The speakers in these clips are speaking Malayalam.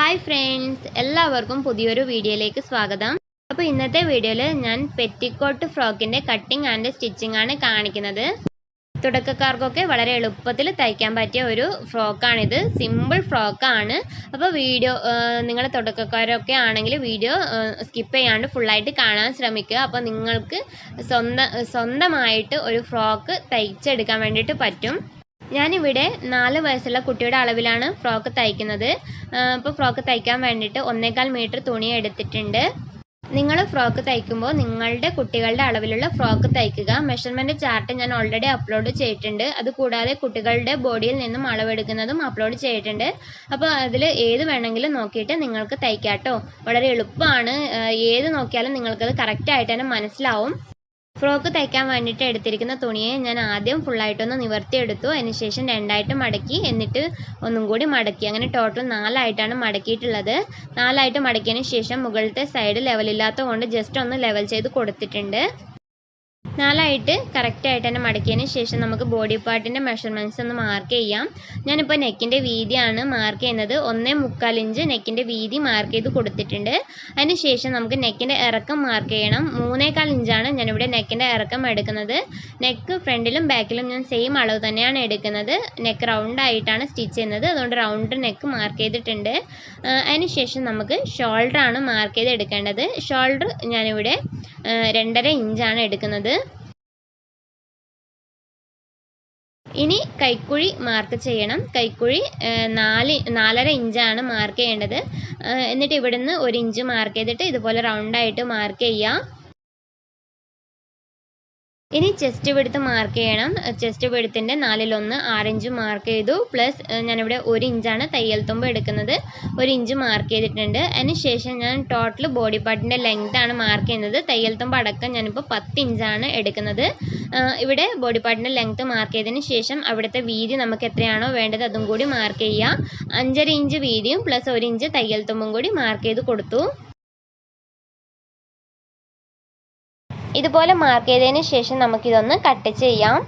ഹായ് ഫ്രണ്ട്സ് എല്ലാവർക്കും പുതിയൊരു വീഡിയോയിലേക്ക് സ്വാഗതം. അപ്പോൾ ഇന്നത്തെ വീഡിയോയിൽ ഞാൻ പെറ്റിക്കോട്ട് ഫ്രോക്കിന്റെ കട്ടിങ് ആൻഡ് സ്റ്റിച്ചിങ് ആണ് കാണിക്കുന്നത്. തുടക്കക്കാർക്കൊക്കെ വളരെ എളുപ്പത്തിൽ തയ്ക്കാൻ പറ്റിയ ഒരു ഫ്രോക്കാണിത്. സിമ്പിൾ ഫ്രോക്കാണ് അപ്പോൾ വീഡിയോ നിങ്ങൾ തുടക്കക്കാരൊക്കെ ആണെങ്കിൽ വീഡിയോ സ്കിപ്പ് ചെയ്യാണ്ട് ഫുള്ളായിട്ട് കാണാൻ ശ്രമിക്കുക. അപ്പോൾ നിങ്ങൾക്ക് സ്വന്തം സ്വന്തമായിട്ട് ഒരു ഫ്രോക്ക് തയ്ച്ചെടുക്കാൻ വേണ്ടിയിട്ട് പറ്റും. ഞാനിവിടെ നാല് വയസ്സുള്ള കുട്ടിയുടെ അളവിലാണ് ഫ്രോക്ക് തയ്ക്കുന്നത്. അപ്പോൾ ഫ്രോക്ക് തയ്ക്കാൻ വേണ്ടിയിട്ട് ഒന്നേകാൽ മീറ്റർ തുണി എടുത്തിട്ടുണ്ട്. നിങ്ങൾ ഫ്രോക്ക് തയ്ക്കുമ്പോൾ നിങ്ങളുടെ കുട്ടികളുടെ അളവിലുള്ള ഫ്രോക്ക് തയ്ക്കുക. മെഷർമെന്റ് ചാർട്ട് ഞാൻ ഓൾറെഡി അപ്ലോഡ് ചെയ്തിട്ടുണ്ട്. അതുകൂടാതെ കുട്ടികളുടെ ബോഡിയിൽ നിന്നും അളവെടുക്കുന്നതും അപ്ലോഡ് ചെയ്തിട്ടുണ്ട്. അപ്പോൾ അതിൽ ഏത് വേണമെങ്കിലും നോക്കിയിട്ട് നിങ്ങൾക്ക് തയ്ക്കാട്ടോ. വളരെ എളുപ്പമാണ്. ഏത് നോക്കിയാലും നിങ്ങൾക്കത് കറക്റ്റായിട്ട് തന്നെ മനസ്സിലാവും. ഫ്രോക്ക് തയ്ക്കാൻ വേണ്ടിയിട്ട് എടുത്തിരിക്കുന്ന തുണിയെ ഞാൻ ആദ്യം ഫുള്ളായിട്ടൊന്ന് നിവർത്തിയെടുത്തു. അതിനുശേഷം രണ്ടായിട്ട് മടക്കി എന്നിട്ട് ഒന്നും കൂടി മടക്കി. അങ്ങനെ ടോട്ടൽ നാലായിട്ടാണ് മടക്കിയിട്ടുള്ളത്. നാലായിട്ട് മടക്കിയതിന് ശേഷം മുകളിലത്തെ സൈഡ് ലെവലില്ലാത്തത് കൊണ്ട് ജസ്റ്റ് ഒന്ന് ലെവൽ ചെയ്ത് കൊടുത്തിട്ടുണ്ട്. നാലായിട്ട് കറക്റ്റായിട്ട് തന്നെ മടക്കിയതിന് ശേഷം നമുക്ക് ബോഡി പാർട്ടിന്റെ മെഷർമെന്റ്സ് ഒന്ന് മാർക്ക് ചെയ്യാം. ഞാനിപ്പോൾ നെക്കിന്റെ വീതിയാണ് മാർക്ക് ചെയ്യുന്നത്. ഒന്നേ മുക്കാൽ ഇഞ്ച് നെക്കിന്റെ വീതി മാർക്ക് ചെയ്ത് കൊടുത്തിട്ടുണ്ട്. അതിന് ശേഷം നമുക്ക് നെക്കിന്റെ ഇറക്കം മാർക്ക് ചെയ്യണം. മൂന്നേക്കാൽ ഇഞ്ചാണ് ഞാനിവിടെ നെക്കിന്റെ ഇറക്കം എടുക്കുന്നത്. നെക്ക് ഫ്രണ്ടിലും ബാക്കിലും ഞാൻ സെയിം അളവ് തന്നെയാണ് എടുക്കുന്നത്. നെക്ക് റൗണ്ട് ആയിട്ടാണ് സ്റ്റിച്ച് ചെയ്യുന്നത്. അതുകൊണ്ട് റൗണ്ട് നെക്ക് മാർക്ക് ചെയ്തിട്ടുണ്ട്. അതിന് ശേഷം നമുക്ക് ഷോൾഡറാണ് മാർക്ക് ചെയ്ത് എടുക്കേണ്ടത് ഷോൾഡർ ഞാനിവിടെ രണ്ടര ഇഞ്ചാണ് എടുക്കുന്നത്. ഇനി കൈക്കുഴി മാർക്ക് ചെയ്യണം. കൈക്കുഴി നാല് നാലര ഇഞ്ചാണ് മാർക്ക് ചെയ്യേണ്ടത്. എന്നിട്ട് ഇവിടുന്ന് ഒരു ഇഞ്ച് മാർക്ക് ചെയ്തിട്ട് ഇതുപോലെ റൗണ്ടായിട്ട് മാർക്ക് ചെയ്യുക ഇനി ചെസ്റ്റ് വെടുത്ത് മാർക്ക് ചെയ്യണം. ചെസ്റ്റ് വെടുത്തിന്റെ നാലിലൊന്ന് ആറിഞ്ച് മാർക്ക് ചെയ്തു. പ്ലസ് ഞാനിവിടെ ഒരു ഇഞ്ചാണ് തയ്യൽ തുമ്പ് എടുക്കുന്നത്. ഒരു ഇഞ്ച് മാർക്ക് ചെയ്തിട്ടുണ്ട്. അതിനുശേഷം ഞാൻ ടോട്ടൽ ബോഡി പാർട്ടിന്റെ ലെങ്ത് ആണ് മാർക്ക് ചെയ്യുന്നത്. തയ്യൽ തുമ്പ് അടക്കം ഞാനിപ്പോൾ പത്ത് ഇഞ്ചാണ് എടുക്കുന്നത്. ഇവിടെ ബോഡി പാർട്ടിന്റെ ലെങ്ത് മാർക്ക് ചെയ്തതിന് ശേഷം അവിടുത്തെ വീതി നമുക്ക് എത്രയാണോ വേണ്ടത് അതും കൂടി മാർക്ക് ചെയ്യുക അഞ്ചര ഇഞ്ച് വീതിയും പ്ലസ് ഒരു ഇഞ്ച് തയ്യൽ തുമ്പും കൂടി മാർക്ക് ചെയ്ത് കൊടുത്തു. ഇതുപോലെ മാർക്ക് ചെയ്തതിന് ശേഷം നമുക്കിതൊന്ന് കട്ട് ചെയ്യാം.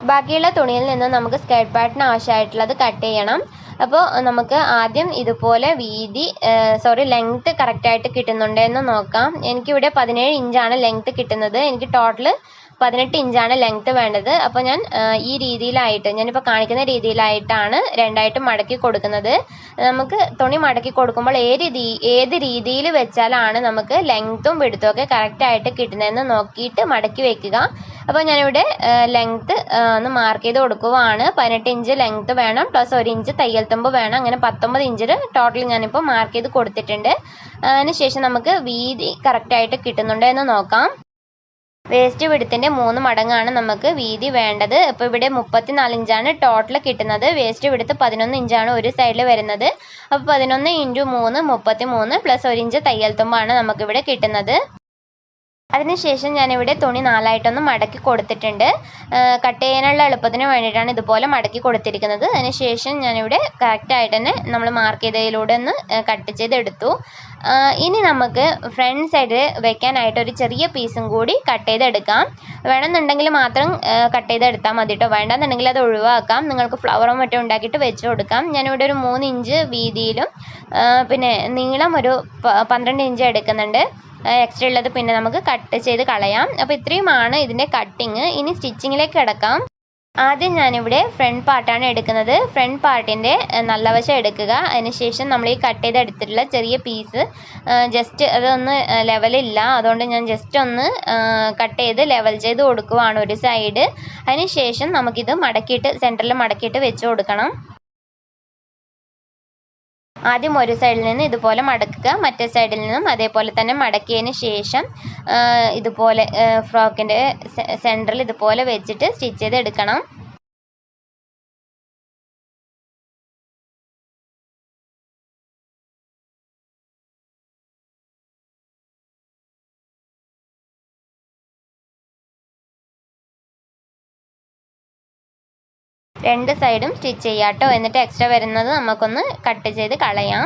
ബാക്കിയുള്ള തുണിയിൽ നിന്ന് നമുക്ക് സ്കേർട്ട് പാറ്റിന് ആവശ്യമായിട്ടുള്ളത് കട്ട് ചെയ്യണം. അപ്പോൾ നമുക്ക് ആദ്യം ഇതുപോലെ വീതി സോറി ലെങ്ത് കറക്റ്റായിട്ട് കിട്ടുന്നുണ്ടോ എന്ന് നോക്കാം. എനിക്കിവിടെ പതിനേഴ് ഇഞ്ചാണ് ലെങ്ത് കിട്ടുന്നത്. എനിക്ക് ടോട്ടൽ പതിനെട്ട് ഇഞ്ചാണ് ലെങ്ത് വേണ്ടത്. അപ്പോൾ ഞാൻ ഈ രീതിയിലായിട്ട് ഞാനിപ്പോൾ കാണിക്കുന്ന രീതിയിലായിട്ടാണ് രണ്ടായിട്ട് മടക്കി കൊടുക്കുന്നത്. നമുക്ക് തുണി മടക്കി കൊടുക്കുമ്പോൾ ഏത് ഏത് രീതിയിൽ വെച്ചാലാണ് നമുക്ക് ലെങ്ത്തും വിടുത്തും ഒക്കെ കറക്റ്റായിട്ട് കിട്ടുന്നതെന്ന് നോക്കിയിട്ട് മടക്കി വെക്കുക. അപ്പോൾ ഞാനിവിടെ ലെങ്ത്ത് ഒന്ന് മാർക്ക് ചെയ്ത് കൊടുക്കുവാണ്. പതിനെട്ട് ഇഞ്ച് ലെങ്ത്ത് വേണം പ്ലസ് ഒരു ഇഞ്ച് തയ്യൽ തുമ്പ് വേണം. അങ്ങനെ പത്തൊമ്പത് ഇഞ്ചിൽ ടോട്ടൽ ഞാനിപ്പോൾ മാർക്ക് ചെയ്ത് കൊടുത്തിട്ടുണ്ട്. അതിന് ശേഷം നമുക്ക് വീതി കറക്റ്റായിട്ട് കിട്ടുന്നുണ്ടോ എന്ന് നോക്കാം. വേസ്റ്റ് വിടുത്തിന്റെ മൂന്ന് മടങ്ങാണ് നമുക്ക് വീതി വേണ്ടത്. അപ്പോൾ ഇവിടെ മുപ്പത്തിനാല് ഇഞ്ചാണ് ടോട്ടൽ കിട്ടുന്നത്. വേസ്റ്റ് വിടുത്ത് പതിനൊന്ന് ഇഞ്ചാണ് ഒരു സൈഡിൽ വരുന്നത്. അപ്പോൾ പതിനൊന്ന് ഇന്റു മൂന്ന് മുപ്പത്തി മൂന്ന് പ്ലസ് ഒരു ഇഞ്ച് തയ്യൽ തുമ്പാണ് നമുക്കിവിടെ കിട്ടുന്നത്. അതിനുശേഷം ഞാനിവിടെ തുണി നാലായിട്ടൊന്ന് മടക്കി കൊടുത്തിട്ടുണ്ട്. കട്ട് ചെയ്യാനുള്ള എളുപ്പത്തിന് വേണ്ടിയിട്ടാണ് ഇതുപോലെ മടക്കി കൊടുത്തിരിക്കുന്നത്. അതിനുശേഷം ഞാനിവിടെ കറക്റ്റായിട്ട് തന്നെ നമ്മൾ മാർക്ക് ചെയ്തതിലൂടെ ഒന്ന് കട്ട് ചെയ്തെടുത്തു. ഇനി നമുക്ക് ഫ്രണ്ട് സൈഡ് വെക്കാനായിട്ട് ഒരു ചെറിയ പീസും കൂടി കട്ട് ചെയ്തെടുക്കാം. വേണമെന്നുണ്ടെങ്കിൽ മാത്രം കട്ട് ചെയ്തെടുത്താൽ മതി കേട്ടോ വേണ്ടെന്നുണ്ടെങ്കിൽ അത് ഒഴിവാക്കാം. നിങ്ങൾക്ക് ഫ്ലവറും മറ്റും ഉണ്ടാക്കിയിട്ട് വെച്ച് കൊടുക്കാം. ഞാനിവിടെ ഒരു മൂന്ന് ഇഞ്ച് വീതിയിലും പിന്നെ നീളം ഒരു പന്ത്രണ്ട് ഇഞ്ച് എടുക്കുന്നുണ്ട്. എക്സ്ട്രാ ഉള്ളത് പിന്നെ നമുക്ക് കട്ട് ചെയ്ത് കളയാം. അപ്പോൾ ഇത്രയുമാണ് ഇതിന്റെ കട്ടിങ് ഇനി സ്റ്റിച്ചിങ്ങിലേക്ക് കിടക്കാം. ആദ്യം ഞാനിവിടെ ഫ്രണ്ട് പാർട്ടാണ് എടുക്കുന്നത്. ഫ്രണ്ട് പാർട്ടിന്റെ നല്ല വശം എടുക്കുക. അതിനുശേഷം നമ്മൾ ഈ കട്ട് ചെയ്തെടുത്തിട്ടുള്ള ചെറിയ പീസ് ജസ്റ്റ് അതൊന്ന് ലെവലില്ല അതുകൊണ്ട് ഞാൻ ജസ്റ്റ് ഒന്ന് കട്ട് ചെയ്ത് ലെവൽ ചെയ്ത് കൊടുക്കുവാണ് ഒരു സൈഡ് അതിനുശേഷം നമുക്കിത് മടക്കിയിട്ട് സെന്ററിൽ മടക്കിയിട്ട് വെച്ച് കൊടുക്കണം. ആദ്യം ഒരു സൈഡിൽ നിന്ന് ഇതുപോലെ മടക്കുക മറ്റേ സൈഡിൽ നിന്നും അതേപോലെ തന്നെ മടക്കിയതിന് ശേഷം ഇതുപോലെ ഫ്രോക്കിന്റെ സെന്ററിൽ ഇതുപോലെ വെച്ചിട്ട് സ്റ്റിച്ച് ചെയ്തെടുക്കണം. രണ്ട് സൈഡും സ്റ്റിച്ച് ചെയ്യാം കേട്ടോ എന്നിട്ട് എക്സ്ട്രാ വരുന്നത് നമുക്കൊന്ന് കട്ട് ചെയ്ത് കളയാം.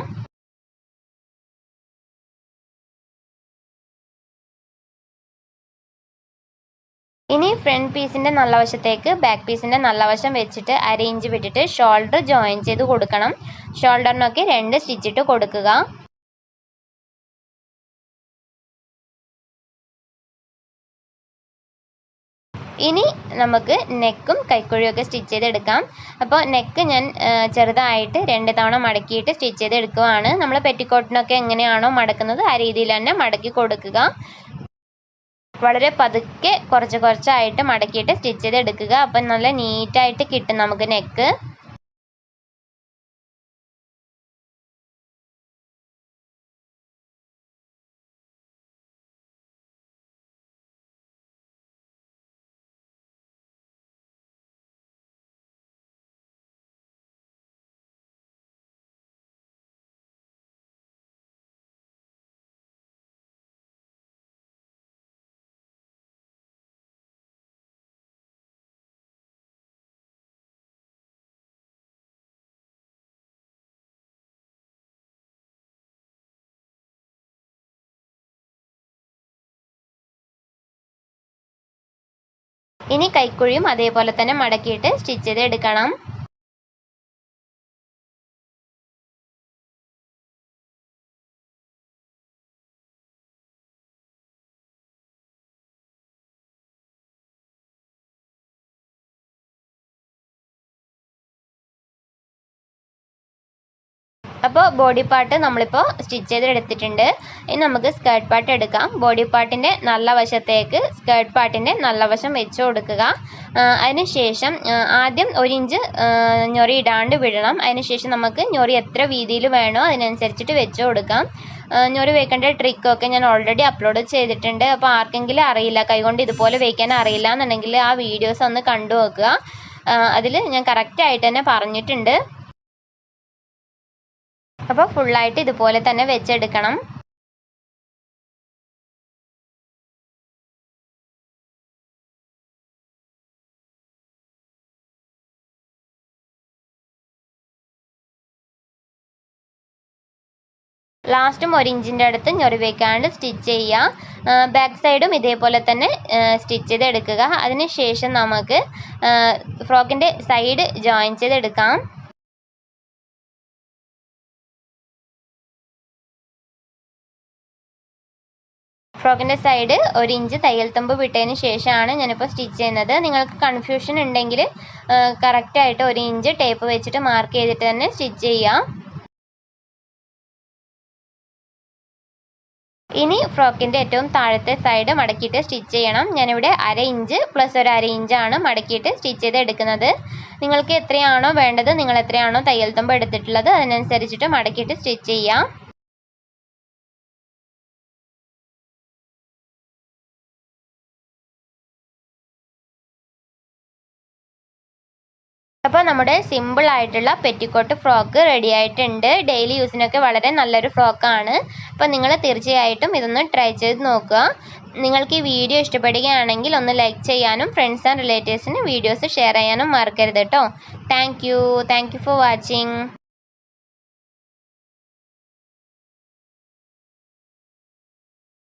ഇനി ഫ്രണ്ട് പീസിന്റെ നല്ല വശത്തേക്ക് ബാക്ക് പീസിന്റെ നല്ല വശം വെച്ചിട്ട് അര ഇഞ്ച് വിട്ടിട്ട് ഷോൾഡർ ജോയിൻ ചെയ്ത് കൊടുക്കണം. ഷോൾഡറിനൊക്കെ രണ്ട് സ്റ്റിച്ചിട്ട് കൊടുക്കുക. ഇനി നമുക്ക് നെക്കും കൈക്കുഴിയൊക്കെ സ്റ്റിച്ച് ചെയ്തെടുക്കാം. അപ്പോൾ നെക്ക് ഞാൻ ചെറുതായിട്ട് രണ്ട് തവണ മടക്കിയിട്ട് സ്റ്റിച്ച് ചെയ്തെടുക്കുവാണ്. നമ്മൾ പെറ്റിക്കോട്ടിനൊക്കെ എങ്ങനെയാണോ മടക്കുന്നത് ആ രീതിയിൽ തന്നെ മടക്കി കൊടുക്കുക. വളരെ പതുക്കെ കുറച്ച് കുറച്ചായിട്ട് മടക്കിയിട്ട് സ്റ്റിച്ച് ചെയ്തെടുക്കുക. അപ്പം നല്ല നീറ്റായിട്ട് കിട്ടും നമുക്ക് നെക്ക്. ഇനി കൈക്കുഴിയും അതേപോലെ തന്നെ മടക്കിയിട്ട് സ്റ്റിച്ച് ചെയ്ത് എടുക്കണം അപ്പോൾ ബോഡി പാർട്ട് നമ്മളിപ്പോൾ സ്റ്റിച്ച് ചെയ്തെടുത്തിട്ടുണ്ട്. ഇനി നമുക്ക് സ്കേർട്ട് പാർട്ട് എടുക്കാം. ബോഡി പാർട്ടിന്റെ നല്ല വശത്തേക്ക് സ്കേർട്ട് പാർട്ടിന്റെ നല്ല വശം വെച്ച് കൊടുക്കുക. അതിനുശേഷം ആദ്യം ഒരു ഇഞ്ച് ഞൊറി ഇടാണ്ട് വിടണം. അതിനുശേഷം നമുക്ക് ഞൊറി എത്ര വീതിയിൽ വേണോ അതിനനുസരിച്ചിട്ട് വെച്ച് കൊടുക്കാം. ഞൊറി വെക്കേണ്ട ട്രിക്കൊക്കെ ഞാൻ ഓൾറെഡി അപ്ലോഡ് ചെയ്തിട്ടുണ്ട്. അപ്പോൾ ആർക്കെങ്കിലും അറിയില്ല കൈകൊണ്ട് ഇതുപോലെ വെക്കാൻ അറിയില്ല എന്നുണ്ടെങ്കിൽ ആ വീഡിയോസ് ഒന്ന് കണ്ടു നോക്കുക അതിൽ ഞാൻ കറക്റ്റായിട്ട് തന്നെ പറഞ്ഞിട്ടുണ്ട്. അപ്പോൾ ഫുള്ളായിട്ട് ഇതുപോലെ തന്നെ വെച്ചെടുക്കണം. ലാസ്റ്റും ഒരു ഇഞ്ചിന്റെ അടുത്ത് ഞൊറി വെക്കാണ്ട് സ്റ്റിച്ച് ചെയ്യുക ബാക്ക് സൈഡും ഇതേപോലെ തന്നെ സ്റ്റിച്ച് ചെയ്ത് എടുക്കുക അതിനുശേഷം നമുക്ക് ഫ്രോക്കിന്റെ സൈഡ് ജോയിൻ ചെയ്തെടുക്കാം. ഫ്രോക്കിന്റെ സൈഡ് ഒരു ഇഞ്ച് തയ്യൽ തുമ്പ് വിട്ടതിന് ശേഷമാണ് ഞാനിപ്പോൾ സ്റ്റിച്ച് ചെയ്യുന്നത്. നിങ്ങൾക്ക് കൺഫ്യൂഷൻ ഉണ്ടെങ്കിൽ കറക്റ്റായിട്ട് ഒരു ഇഞ്ച് ടേപ്പ് വെച്ചിട്ട് മാർക്ക് ചെയ്തിട്ട് തന്നെ സ്റ്റിച്ച് ചെയ്യാം. ഇനി ഫ്രോക്കിന്റെ ഏറ്റവും താഴത്തെ സൈഡ് മടക്കിയിട്ട് സ്റ്റിച്ച് ചെയ്യണം. ഞാനിവിടെ അര ഇഞ്ച് പ്ലസ് ഒരു അര ഇഞ്ചാണ് മടക്കിയിട്ട് സ്റ്റിച്ച് ചെയ്ത് എടുക്കുന്നത്. നിങ്ങൾക്ക് എത്രയാണോ വേണ്ടത് നിങ്ങൾ എത്രയാണോ തയ്യൽ തുമ്പ് എടുത്തിട്ടുള്ളത് അതിനനുസരിച്ചിട്ട് മടക്കിയിട്ട് സ്റ്റിച്ച് ചെയ്യാം. അപ്പോൾ നമ്മുടെ സിമ്പിൾ ആയിട്ടുള്ള പെറ്റിക്കോട്ട് ഫ്രോക്ക് റെഡി ആയിട്ടുണ്ട്. ഡെയിലി യൂസിനൊക്കെ വളരെ നല്ലൊരു ഫ്രോക്കാണ് അപ്പോൾ നിങ്ങൾ തീർച്ചയായിട്ടും ഇതൊന്ന് ട്രൈ ചെയ്ത് നോക്കുക. നിങ്ങൾക്ക് ഈ വീഡിയോ ഇഷ്ടപ്പെടുകയാണെങ്കിൽ ഒന്ന് ലൈക്ക് ചെയ്യാനും ഫ്രണ്ട്സ് ആൻഡ് റിലേറ്റീവ്സിന് വീഡിയോസ് ഷെയർ ചെയ്യാനും മറക്കരുത് കേട്ടോ thank you thank you for watching